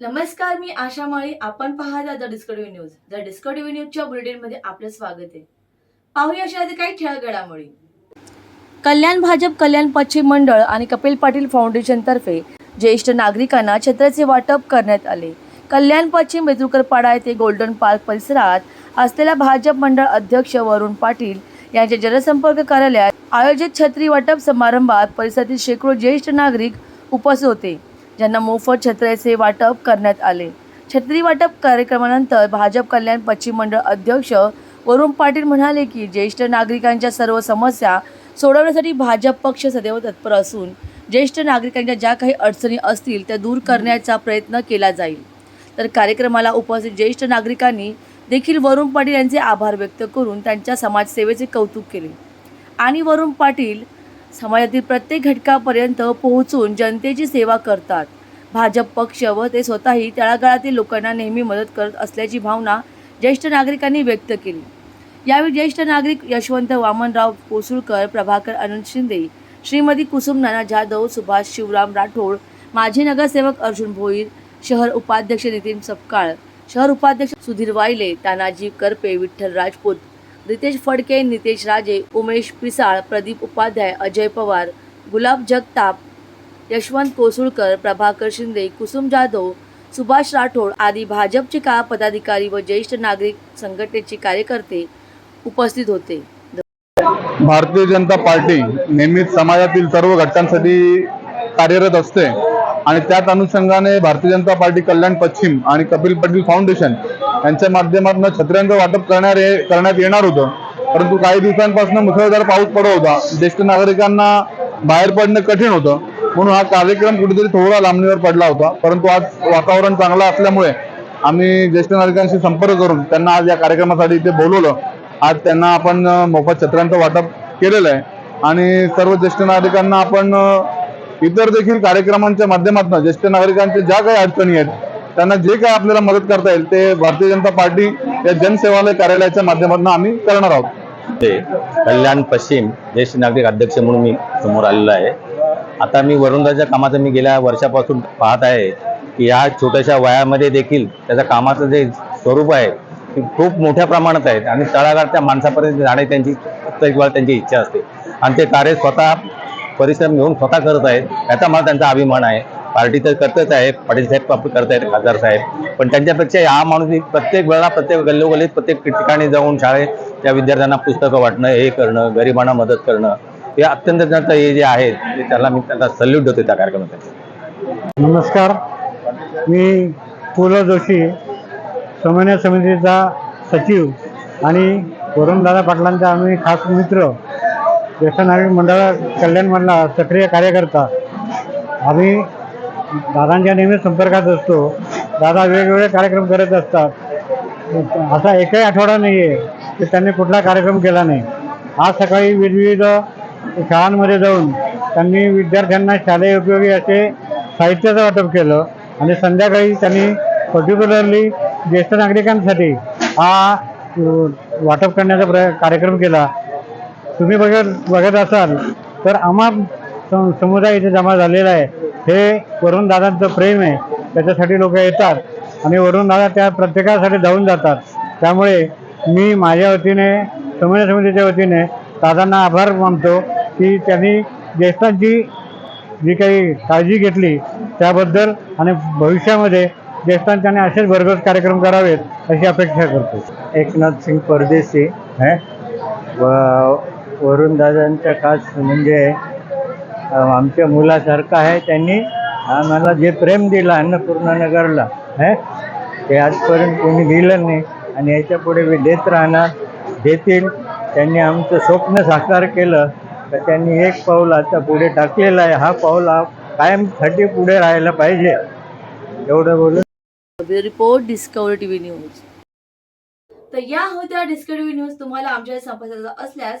नमस्कार मी आशा माळी. आपण पाहता the discovery news. The discovery न्यूजच्या बुलेटिनमध्ये आपलं स्वागत आहे. पाहूया अशा काही ठळक घडामोडी कल्याण भाजप कल्याण पश्चिम मंडळ आणि कपिल पाटील फाउंडेशनतर्फे ज्येष्ठ नागरिकांना छत्राचे वाटप करण्यात आले. कल्याण पश्चिम बेदुकरपाडा येथे गोल्डन पार्क परिसरात असलेल्या भाजप मंडळ अध्यक्ष वरुण पाटील यांच्या जनसंपर्क कार्यालयात आयोजित छत्री वाटप समारंभात परिसरातील शेकडो ज्येष्ठ नागरिक उपस्थित होते. ज्यांना मोफत छत्र्याचे वाटप करण्यात आले. छत्री वाटप कार्यक्रमानंतर भाजप कल्याण पश्चिम मंडळ अध्यक्ष वरुण पाटील म्हणाले की ज्येष्ठ नागरिकांच्या सर्व समस्या सोडवण्यासाठी भाजप पक्ष सदैव तत्पर असून ज्येष्ठ नागरिकांच्या ज्या काही अडचणी असतील त्या दूर करण्याचा प्रयत्न केला जाईल. तर कार्यक्रमाला उपस्थित ज्येष्ठ नागरिकांनी देखील वरुण पाटील यांचे आभार व्यक्त करून त्यांच्या समाजसेवेचे कौतुक केले. आणि वरुण पाटील समाजातील प्रत्येक घटकापर्यंत पोहोचून जनतेची सेवा करतात. भाजप पक्ष व ते स्वतःही तळागाळातील लोकांना नेहमी मदत करत असल्याची भावना ज्येष्ठ नागरिकांनी व्यक्त केली. यावेळी ज्येष्ठ नागरिक यशवंत वामनराव कोसुळकर प्रभाकर अनंत शिंदे श्रीमती कुसुम नाना जाधव सुभाष शिवराम राठोड माजी नगरसेवक अर्जुन भोईर शहर उपाध्यक्ष नितीन सपकाळ शहर उपाध्यक्ष सुधीर वायले तानाजी करपे विठ्ठल राजपूत रितेश फडके नितेश राजे उमेश पिसाळ प्रदीप उपाध्याय अजय पवार गुलाब जगताप यशवंत कोसुळकर प्रभाकर शिंदे कुसुम जाधव सुभाष राठोड आदी भाजपचे का पदाधिकारी व ज्येष्ठ नागरिक संघटनेचे कार्यकर्ते उपस्थित होते. भारतीय जनता पार्टी नेहमीच समाजातील सर्व घटकांसाठी कार्यरत असते. आणि त्याच अनुषंगाने भारतीय जनता पार्टी कल्याण पश्चिम आणि कपिल पटेल फाउंडेशन यांच्या माध्यमातून छत्र्यांचं वाटप करणार करण्यात येणार होतं. परंतु काही दिवसांपासून मुसळधार पाऊस पडत होता. ज्येष्ठ नागरिकांना बाहेर पडणं कठीण होतं. म्हणून हा कार्यक्रम कुठेतरी थोडा लांबणीवर पडला होता. परंतु आज वातावरण चांगलं असल्यामुळे आम्ही ज्येष्ठ नागरिकांशी संपर्क करून त्यांना आज या कार्यक्रमासाठी इथे बोलवलं. आज त्यांना आपण मोफत छत्र्यांचं वाटप केलेलं आहे. आणि सर्व ज्येष्ठ नागरिकांना आपण इतर देखील कार्यक्रमांच्या माध्यमातून ज्येष्ठ नागरिकांच्या ज्या काही अडचणी आहेत त्यांना जे काही आपल्याला मदत करता येईल ते भारतीय जनता पार्टी या जनसेवालय कार्यालयाच्या माध्यमातून आम्ही करणार आहोत. ते कल्याण पश्चिम ज्येष्ठ नागरिक अध्यक्ष म्हणून मी समोर आलेलो आहे. आता मी वरुणदाच्या कामाचं मी गेल्या वर्षापासून पाहत आहे की या छोट्याशा वयामध्ये देखील त्याच्या कामाचं जे स्वरूप आहे ते खूप मोठ्या प्रमाणात आहे आणि तळागाळ त्या माणसापर्यंत जाणे त्यांची प्रत्येक त्यांची इच्छा असते. आणि ते कार्य स्वतः परिश्रम घेऊन स्वतः करत आहेत याचा मला त्यांचा अभिमान आहे. पार्टी तर करतच आहे पाटील साहेब आपलं करत आहेत खासदार साहेब. पण त्यांच्यापेक्षा हा माणूस प्रत्येक वेळा प्रत्येक गल्लोगल्लीत प्रत्येक ठिकाणी जाऊन शाळेत त्या विद्यार्थ्यांना पुस्तकं वाटणं हे करणं गरिबांना मदत करणं हे अत्यंत त्यांचं हे जे आहे ते त्याला मी त्यांना सल्यूट देतो त्या कार्यक्रमासाठी. नमस्कार. मी पु ल जोशी समन्वय समितीचा सचिव आणि वरुणदादा पाटलांचा आम्ही खास मित्र. ज्येष्ठ नागरिक मंडळ कल्याणमधला सक्रिय कार्यकर्ता. आम्ही दादांच्या नेहमी संपर्कात असतो. दादा वेगवेगळे कार्यक्रम करत असतात. असा एकही आठवडा नाही आहे की त्यांनी कुठला कार्यक्रम केला नाही. आज सकाळी विविध शाळांमध्ये जाऊन त्यांनी विद्यार्थ्यांना शालेय उपयोगी असे साहित्याचं वाटप केलं आणि संध्याकाळी त्यांनी पर्टिक्युलरली ज्येष्ठ नागरिकांसाठी हा वाटप करण्याचा प्र कार्यक्रम केला. तुम्ही बघत बघत असाल तर आम्हा सम- समुदाय इथे जमा झालेला आहे. हे वरुणदादांचं प्रेम आहे. त्याच्यासाठी लोक येतात. आणि वरुणदादा त्या प्रत्येकासाठी धावून जातात. त्यामुळे मी माझ्या वतीने समन्वय समितीच्या वतीने दादांना आभार मानतो की त्यांनी ज्येष्ठांची जी काही काळजी घेतली त्याबद्दल आणि भविष्यामध्ये ज्येष्ठांच्या आणि असेच भरघोस कार्यक्रम करावेत अशी अपेक्षा करतो. एकनाथ सिंग परदेशी. है? व वरुणदादांचा खास म्हणजे आमच्या मुलासारखं आहे त्यांनी. आम्हाला जे प्रेम दिलं अन्नपूर्ण नगरला है ते आजपर्यंत कोणी दिलं नाही. आणि याच्यापुढे मी देत राहणार देतील. त्यांनी आमचं स्वप्न साकार केलं तर त्यांनी एक पाऊल आता पुढे टाकलेलं आहे. हा पाऊल हा कायमसाठी पुढे राहायला पाहिजे. एवढं बोलून. रिपोर्ट डिस्कवरी टीव्ही न्यूज तर या होत्या डिस्कवरी न्यूज तुम्हाला आमच्या संपर्काचा असल्यास